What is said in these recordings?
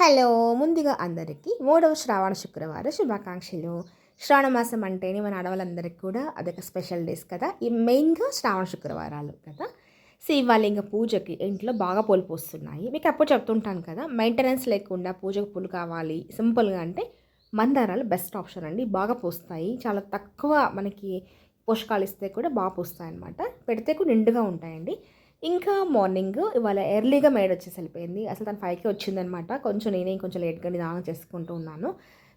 Hello ముందుగా అందరికీ మూడవ శ్రావణ శుక్రవారం శుభాకాంక్షలు. శ్రావణ మాసం అంటేనే మన ఆడవాళ్ళందరికీ కూడా అదొక స్పెషల్ డేస్ కదా. ఈ మెయిన్గా శ్రావణ శుక్రవారాలు కదా. సో ఇవాళ ఇంకా పూజకి ఇంట్లో బాగా పూలు పోస్తున్నాయి. మీకు అప్పుడు చెప్తుంటాను కదా మెయింటెనెన్స్ లేకుండా పూజకు పూలు కావాలి. సింపుల్గా అంటే మందారాలు బెస్ట్ ఆప్షన్ అండి. బాగా పోస్తాయి. చాలా తక్కువ మనకి పోషకాలు ఇస్తే కూడా బాగా పోస్తాయి అనమాట పెడితే కూడా నిండుగా ఉంటాయండి. ఇంకా మార్నింగ్ ఇవాళ ఎర్లీగా మేడ్ వచ్చేసి వెళ్ళిపోయింది. అసలు తను ఫైవ్కి వచ్చిందనమాట కొంచెం నేనే కొంచెం లేట్గా నిదానం చేసుకుంటూ ఉన్నాను.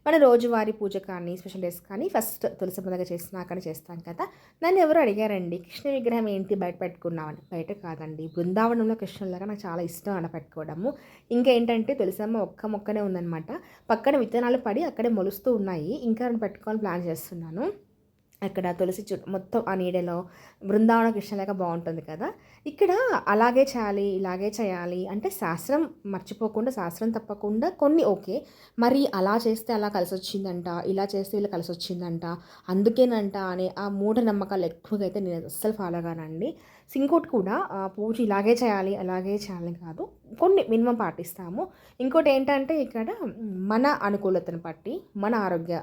మన రోజువారీ పూజ కానీ స్పెషల్ డేస్ కానీ ఫస్ట్ తులసి పండుగ చేసినాకనే చేస్తాం కదా. నన్ను ఎవరు అడిగారండి? కృష్ణ విగ్రహం ఏంటి బయట పెట్టుకున్నామని బయట కాదండి. బృందావనంలో కృష్ణులాగా నాకు చాలా ఇష్టం అలా పెట్టుకోవడము. ఇంకా ఏంటంటే తులసమ్మ ఒక్క మొక్కనే ఉందనమాట పక్కన విత్తనాలు పడి అక్కడే మొలుస్తూ ఉన్నాయి. ఇంకా పెట్టుకోవాలని ప్లాన్ చేస్తున్నాను. అక్కడ తులసి చుట్టూ మొత్తం ఆ నీడలో బృందావన కృష్ణలేక బాగుంటుంది కదా. ఇక్కడ అలాగే చేయాలి ఇలాగే చేయాలి అంటే శాస్త్రం మర్చిపోకుండా శాస్త్రం తప్పకుండా కొన్ని ఓకే. మరి అలా చేస్తే అలా కలిసి వచ్చిందంట ఇలా చేస్తే ఇలా కలిసి వచ్చిందంట అందుకేనంట అనే ఆ మూఢనమ్మకాలు ఎక్కువగా అయితే నేను అస్సలు ఫాలో కానండి. ఇంకోటి కూడా పూజ ఇలాగే చేయాలి అలాగే చేయాలి కాదు కొన్ని మినిమం పాటిస్తాము. ఇంకోటి ఏంటంటే ఇక్కడ మన అనుకూలతను బట్టి మన ఆరోగ్య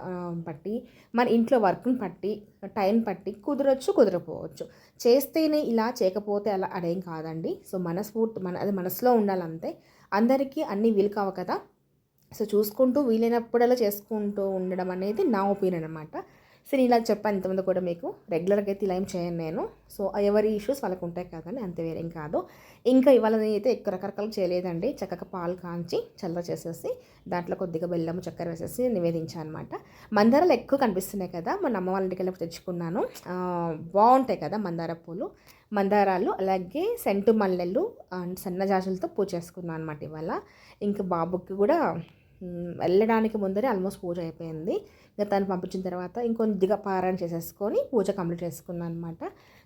బట్టి మన ఇంట్లో వర్క్ని బట్టి టైం పట్టి కుదరొచ్చు కుదరపోవచ్చు చేస్తేనే ఇలా చేయకపోతే అలా అదేం కాదండి. సో మనస్ఫూర్తి మన అది మనసులో ఉండాలంతే. అందరికీ అన్నీ వీలు కావు కదా. సో చూసుకుంటూ వీలైనప్పుడల్లా చేసుకుంటూ ఉండడం అనేది నా ఒపీనియన్ అనమాట సో నేను ఇలా చెప్పాను ఇంతమంది కూడా మీకు. రెగ్యులర్గా అయితే ఇలా ఏం చేయను నేను. సో ఎవరి ఇష్యూస్ వాళ్ళకు ఉంటాయి కదండి అంతే వేరేం కాదు. ఇంకా ఇవాళ అయితే ఎక్కువ రకరకాలు చేయలేదండి. చక్కగా పాలు కాంచి చల్ల చేసేసి దాంట్లో కొద్దిగా బెల్లము చక్కెర వేసేసి నివేదించాను అనమాట మందారాలు ఎక్కువ కనిపిస్తున్నాయి కదా మన అమ్మ వాళ్ళ ఇంటికి వెళ్ళి తెచ్చుకున్నాను. బాగుంటాయి కదా మందార పూలు. మందారాలు అలాగే సెంటు మల్లెలు అండ్ సన్నజాజులతో పూజ చేసుకున్నాను అనమాట ఇవాళ. ఇంకా బాబుకి కూడా వెళ్ళడానికి ముందరే ఆల్మోస్ట్ పూజ అయిపోయింది. ఇంకా తను పంపించిన తర్వాత ఇంకొద్దిగా పారాయణ చేసేసుకొని పూజ కంప్లీట్ చేసుకున్నాను అనమాట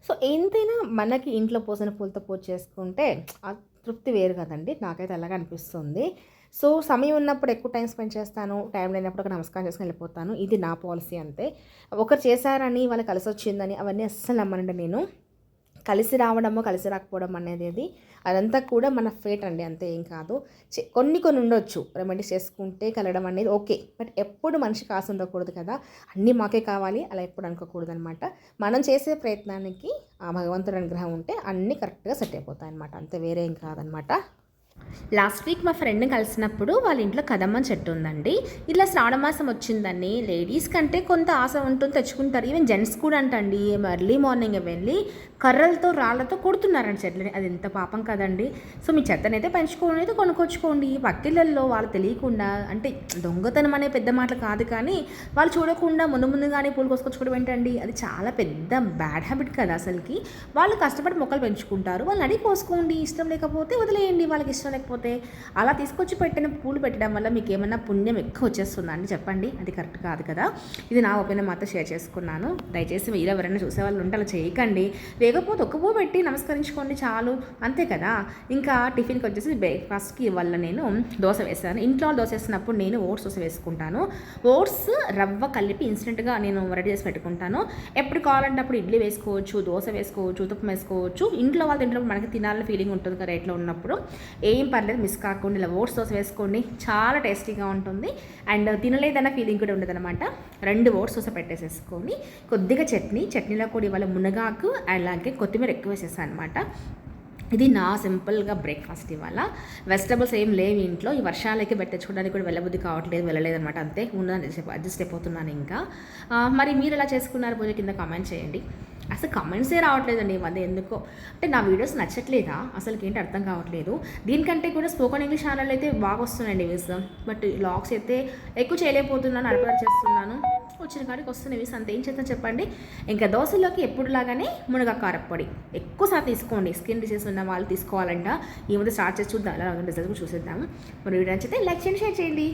సో ఎంతైనా మనకి ఇంట్లో పోసిన పూలతో పూజ చేసుకుంటే ఆ తృప్తి వేరు కదండి. నాకైతే అలాగే అనిపిస్తుంది. సో సమయం ఉన్నప్పుడు ఎక్కువ టైం స్పెండ్ చేస్తాను. టైం లేనప్పుడు ఒక నమస్కారం చేసుకుని వెళ్ళిపోతాను. ఇది నా పాలసీ అంతే. ఒకరు చేశారని వాళ్ళకి కలిసి వచ్చిందని అవన్నీ అస్సలు నమ్మనండి నేను. కలిసి రావడము కలిసి రాకపోవడం అనేది అదంతా కూడా మన ఫేట్ అండి. అంతే ఏం కాదు. కొన్ని కొన్ని ఉండొచ్చు. రెమెడీస్ చేసుకుంటే కలగడం అనేది ఓకే. బట్ ఎప్పుడు మనిషి కాసు ఉండకూడదు కదా. అన్నీ మాకే కావాలి. అలా ఎప్పుడు అనుకోకూడదు అనమాట మనం చేసే ప్రయత్నానికి ఆ భగవంతుడి అనుగ్రహం ఉంటే అన్నీ కరెక్ట్గా సెట్ అయిపోతాయి అనమాట అంతే వేరే ఏం కాదనమాట లాస్ట్ వీక్ మా ఫ్రెండ్ని కలిసినప్పుడు వాళ్ళ ఇంట్లో కదమ్మ చెట్టు ఉందండి. ఇట్లా శ్రావణమాసం వచ్చిందని లేడీస్ కంటే కొంత ఆశ ఉంటుంది తెచ్చుకుంటారు. ఈవెన్ జెంట్స్ కూడా అంటండి ఎర్లీ మార్నింగ్ వెళ్ళి కర్రలతో రాళ్ళతో కొడుతున్నారండి చెట్లని. అది ఎంత పాపం కదండి. సో మీ చెత్తనైతే పెంచుకోండి అయితే కొనుక్కొచ్చుకోండి. పక్కిళ్ళల్లో వాళ్ళు తెలియకుండా అంటే దొంగతనం అనే పెద్ద మాటలు కాదు కానీ వాళ్ళు చూడకుండా ముందు ముందుగానే పూలు కోసుకొచ్చుకోవడం ఏంటండి? అది చాలా పెద్ద బ్యాడ్ హ్యాబిట్ కదా అసలుకి. వాళ్ళు కష్టపడి మొక్కలు పెంచుకుంటారు. వాళ్ళని అడిగి కోసుకోండి ఇష్టం లేకపోతే వదిలేయండి. వాళ్ళకి ఇష్టం లేకపోతే అలా తీసుకొచ్చి పెట్టిన పూలు పెట్టడం వల్ల మీకు ఏమన్నా పుణ్యం ఎక్కువ వచ్చేస్తుందా అని చెప్పండి. అది కరెక్ట్ కాదు కదా. ఇది నా ఒపీనియన్ మాత్రం షేర్ చేసుకున్నాను. దయచేసి మీరు ఎవరైనా చూసే వాళ్ళు ఉంటే అలా చేయకండి. లేకపోతే ఒక పువ్వు పెట్టి నమస్కరించుకోండి చాలు. అంతే కదా. ఇంకా టిఫిన్కి వచ్చేసి బ్రేక్ఫాస్ట్కి వల్ల నేను దోశ వేసాను ఇంట్లో దోశ వేసినప్పుడు నేను ఓట్స్ దోశ వేసుకుంటాను. ఓట్స్ రవ్వ కలిపి ఇన్స్టెంట్గా నేను రెడీ చేసి పెట్టుకుంటాను. ఎప్పుడు కావాలంటే అప్పుడు ఇడ్లీ వేసుకోవచ్చు దోశ వేసుకోవచ్చు ఉతప్పం వేసుకోవచ్చు. ఇంట్లో వాళ్ళు తింటున్నప్పుడు మనకి తినాలని ఫీలింగ్ ఉంటుంది కదా రేట్లో ఉన్నప్పుడు. ఏం పర్లేదు మిస్ కాకుండా ఇలా ఓట్స్ దోశ వేసుకోండి. చాలా టేస్టీగా ఉంటుంది. అండ్ తినలేదన్న ఫీలింగ్ కూడా ఉండదు అనమాట రెండు ఓట్స్ దోశ పెట్టేసేసుకొని కొద్దిగా చట్నీ చట్నీలో కూడా ఇవాళ మునగాకు అలాగే కొత్తిమీర ఎక్కువ వేసేసాను అనమాట ఇది నా సింపుల్గా బ్రేక్ఫాస్ట్ ఇవాళ. వెజిటబుల్స్ ఏం లేవు ఇంట్లో. ఈ వర్షాలకి పెట్టించుకోవడానికి కూడా వెళ్ళబుద్ధి కావట్లేదు వెళ్ళలేదు అనమాట అంతే ఉన్నదని అడ్జస్ట్ అయిపోతున్నాను ఇంకా. మరి మీరు ఎలా చేసుకున్నారు? పూజ కింద కామెంట్ చేయండి. అసలు కమెంట్సే రావట్లేదండి ఈ మధ్య ఎందుకో. అంటే నా వీడియోస్ నచ్చట్లేదా? అసలు ఏంటి అర్థం కావట్లేదు. దీనికంటే కూడా స్పోకన్ ఇంగ్లీష్ ఛానల్ అయితే బాగా వస్తున్నాయండి వ్యూస్. బట్ లాగ్స్ అయితే ఎక్కువ చేయలేకపోతున్నాను అడపడ చేస్తున్నాను. వచ్చిన కాడికి వస్తున్న వ్యూస్ అంత ఏం చేద్దాం చెప్పండి. ఇంకా దోశలోకి ఎప్పుడులాగానే మునగ కారప్పొడి ఎక్కువ సార్ తీసుకోండి. స్కిన్ డిసీజ్ ఉన్న వాళ్ళు తీసుకోవాలంట. ఈ మధ్య స్టార్ట్ చేసి చూద్దాం. అలా రిజల్ట్ చూసేద్దాము మరి వీడియో నచ్చితే లైక్ చేయండి షేర్ చేయండి.